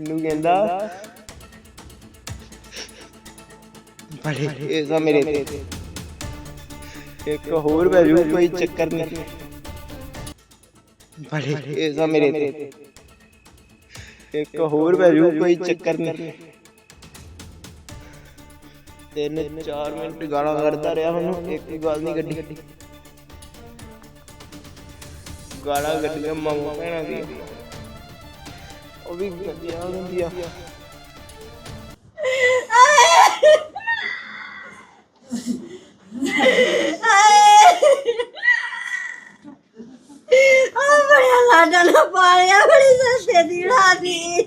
ਨੂੰ ਕਹਿੰਦਾ। ਬੜੇ ਇਹ ਤਾਂ ਮੇਰੇ ਤੇ। ਇੱਕ ਹੋਰ ਵੈਰੂ ਕੋਈ ਚੱਕਰ ਨਹੀਂ। ਬੜੇ ਇਹ ਤਾਂ ਮੇਰੇ ਤੇ। ਇੱਕ ਹੋਰ ਵੈਰੂ ਕੋਈ ਚੱਕਰ ਨਹੀਂ। ਤਿੰਨ 4 ਮਿੰਟ ਗਾਲਾਂ ਕੱਢਦਾ ਰਿਹਾ ਮੈਨੂੰ ਇੱਕ ਹੀ ਗੱਲ ਨਹੀਂ ਕੱਢੀ। ਗਾਲਾਂ ਕੱਢੀਆਂ ਮੰਗ ਪੈਣਾ ਦੀ। ਉਹ ਵੀ ਗੱਡੀਆਂ ਹੁੰਦੀਆਂ ਲਾਡਾ ਨਾ ਪਾਲਿਆ ਬੜੀ ਸਸਤੇ ਦੀ ਰਾਤੀ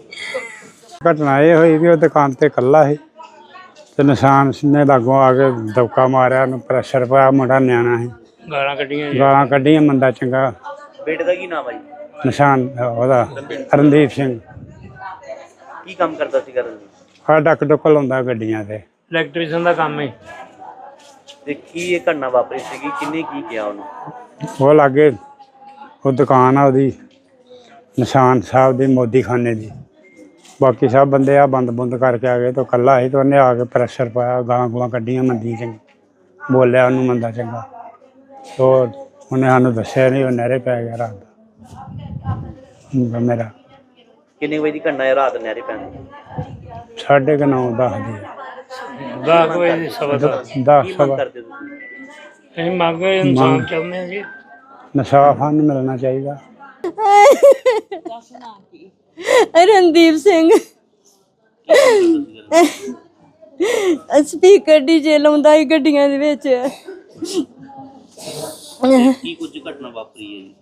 ਘਟਨਾ ਇਹ ਹੋਈ ਵੀ ਉਹ ਦੁਕਾਨ ਤੇ ਇਕੱਲਾ ਸੀ ਤੇ ਨਿਸ਼ਾਨ ਨੇ ਲਾਗੋਂ ਆ ਕੇ ਦਬਕਾ ਮਾਰਿਆ ਉਹਨੂੰ ਪ੍ਰੈਸ਼ਰ ਪਾਇਆ ਮੁੰਡਾ ਨਿਆਣਾ ਸੀ। ਗਾਲਾਂ ਕੱਢੀਆਂ ਗਾਲਾਂ ਕੱਢੀਆਂ ਮੰਦਾ ਚੰਗਾ। ਬੇਟੇ ਦਾ ਕੀ ਨਾਮ ਹੈ ਜੀ? ਨਿਸ਼ਾਨ ਉਹਦਾ ਰਣਦੀਪ ਸਿੰਘ। ਕੀ ਕੰਮ ਕਰਦਾ ਸੀ ਕਰਨ ਜੀ ਆ ਡੱਕ ਡੁੱਕ ਲਾਉਂਦਾ ਗੱਡੀਆਂ ਤੇ। ਇਲੈਕਟ੍ਰੀਸ਼ੀਅਨ ਦਾ ਕੰਮ ਹੈ ਤੇ ਕੀ ਇਹ ਘਟਨਾ ਵਾਪਰੀ ਸੀਗੀ? ਕਿੰਨੇ ਕੀ ਕਿਹਾ ਉਹਨੂੰ? ਉਹ ਲਾਗੇ ਉਹ ਦੁਕਾਨ ਆ ਉਹਦੀ ਨਿਸ਼ਾਨ ਸਾਹਿਬ ਦੀ ਮੋਦੀ ਖਾਨੇ ਦੀ। ਬਾਕੀ ਸਭ ਬੰਦੇ ਆ ਬੰਦ ਬੰਦ ਕਰਕੇ ਆ ਗਏ ਤਾਂ ਇਕੱਲਾ ਸੀ ਤੇ ਉਹਨੇ ਆ ਕੇ ਪ੍ਰੈਸ਼ਰ ਪਾਇਆ ਗਾਲਾਂ ਗੂਲਾਂ ਕੱਢੀਆਂ ਮੰਦੀ ਚੰਗੀ ਬੋਲਿਆ ਉਹਨੂੰ ਮੰਦਾ ਚੰਗਾ। ਤੋ ਉਹਨੇ ਸਾਨੂੰ ਦੱਸਿਆ ਨਹੀਂ ਉਹ ਨਹਿਰੇ ਪੈ ਗਿਆ ਰਾਤ ਦਾ। ਮੁੰਡਾ ਮੇਰਾ ਕਿੰਨੇ ਵਜੇ ਦੀ ਘਟਨਾ ਹੈ? ਰਾਤ ਨਹਿਰੇ ਪੈਣ ਦੀ। ਸਾਢੇ ਕੁ ਨੌ ਦਸ ਦੀ ਦਾ ਕੋਈ ਸਬਦ ਦਸ ਕੀ ਮੰਗ ਸਵਾ ਕਰਦੇ ਹੋ ਤੁਸੀਂ? ਅਸੀਂ ਮੰਗ ਇਨਸਾਨ ਚਾਹੁੰਦੇ ਹਾਂ ਜੀ। ਨਸ਼ਾ ਸਾਨੂੰ ਮਿਲਣਾ ਚਾਹੀਦਾ। ਰਣਦੀਪ ਸਿੰਘ। ਸਪੀਕਰ ਡੀਜੇ ਲਾਉਂਦਾ ਸੀ ਗੱਡੀਆਂ ਦੇ ਵਿੱਚ। ਕੀ ਕੁਝ ਘਟਨਾ ਵਾਪਰੀ ਹੈ ਜੀ?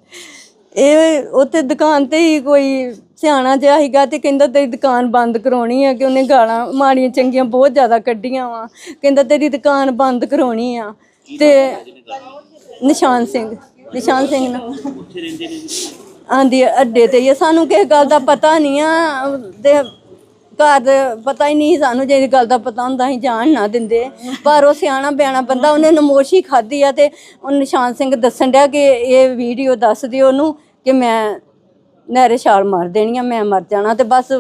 ਇਹ ਉੱਥੇ ਦੁਕਾਨ ਤੇ ਹੀ ਕੋਈ ਸਿਆਣਾ ਜਿਹਾ ਸੀਗਾ ਤੇ ਕਹਿੰਦਾ ਤੇਰੀ ਦੁਕਾਨ ਬੰਦ ਕਰਾਉਣੀ ਆ ਕਿ ਉਹਨੇ ਗਾਲਾਂ ਮਾੜੀਆਂ ਚੰਗੀਆਂ ਬਹੁਤ ਜ਼ਿਆਦਾ ਕੱਢੀਆਂ ਵਾ। ਕਹਿੰਦਾ ਤੇਰੀ ਦੁਕਾਨ ਬੰਦ ਕਰਾਉਣੀ ਆ। ਤੇ ਨਿਸ਼ਾਨ ਸਿੰਘ ਨਿਸ਼ਾਨ ਸਿੰਘ ਨਾ। ਉੱਥੇ ਰਹਿੰਦੇ ਨੇ ਜੀ? ਆਂਦੀ ਅੱਡੇ ਤੇ ਹੀ ਆ। ਸਾਨੂੰ ਕਿਸੇ ਗੱਲ ਦਾ ਪਤਾ ਨਹੀਂ ਆ। ਤੇ ਘਰ ਦੇ ਪਤਾ ਹੀ ਨਹੀਂ ਸਾਨੂੰ ਜੇ ਗੱਲ ਦਾ ਪਤਾ ਹੁੰਦਾ ਅਸੀਂ ਜਾਣ ਨਾ ਦਿੰਦੇ। ਪਰ ਉਹ ਸਿਆਣਾ ਬਿਆਣਾ ਬੰਦਾ ਉਹਨੇ ਨਮੋਸ਼ੀ ਖਾਧੀ ਆ ਤੇ ਉਹ ਨਿਸ਼ਾਨ ਸਿੰਘ ਦੱਸਣ ਡਿਆ ਕਿ ਇਹ ਵੀਡੀਓ ਦੱਸ ਦਿਓ ਉਹਨੂੰ ਕਿ ਮੈਂ ਨਹਿਰੇ ਛਾਲ ਮਾਰ ਦੇਣੀ ਆ, ਮੈਂ ਮਰ ਜਾਣਾ ਤੇ ਬਸ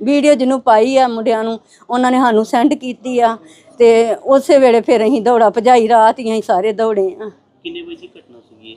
ਵੀਡੀਓ ਜਿਹਨੂੰ ਪਾਈ ਆ ਮੁੰਡਿਆਂ ਨੂੰ, ਉਹਨਾਂ ਨੇ ਸਾਨੂੰ ਸੈਂਡ ਕੀਤੀ ਆ ਤੇ ਉਸੇ ਵੇਲੇ ਫਿਰ ਅਸੀਂ ਦੌੜਾ ਭਜਾਈ, ਰਾਤ ਹੀ ਅਸੀਂ ਸਾਰੇ ਦੌੜੇ ਆ ਕਿੰਨੇ ਵਜੇ ਘਟਨਾ ਸੀਗੀ ਇਹ?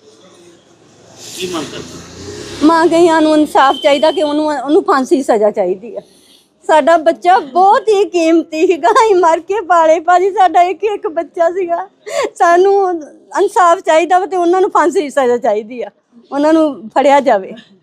ਕੀ ਮੰਗ ਕਰਦੇ ਮਾਂ ਗਈਆਂ ਨੂੰ ਇਨਸਾਫ ਚਾਹੀਦਾ ਕਿ ਉਹਨੂੰ ਉਹਨੂੰ ਫਾਂਸੀ ਦੀ ਸਜ਼ਾ ਚਾਹੀਦੀ ਆ। ਸਾਡਾ ਬੱਚਾ ਬਹੁਤ ਹੀ ਕੀਮਤੀ ਸੀਗਾ, ਅਸੀਂ ਮਰ ਕੇ ਪਾਲੇ। ਭਾਜੀ, ਸਾਡਾ ਇੱਕ ਇੱਕ ਬੱਚਾ ਸੀਗਾ। ਸਾਨੂੰ ਇਨਸਾਫ ਚਾਹੀਦਾ ਵਾ ਤੇ ਉਹਨਾਂ ਨੂੰ ਫਾਂਸੀ ਦੀ ਸਜ਼ਾ ਚਾਹੀਦੀ ਆ। ਉਹਨਾਂ ਨੂੰ ਫੜਿਆ ਜਾਵੇ।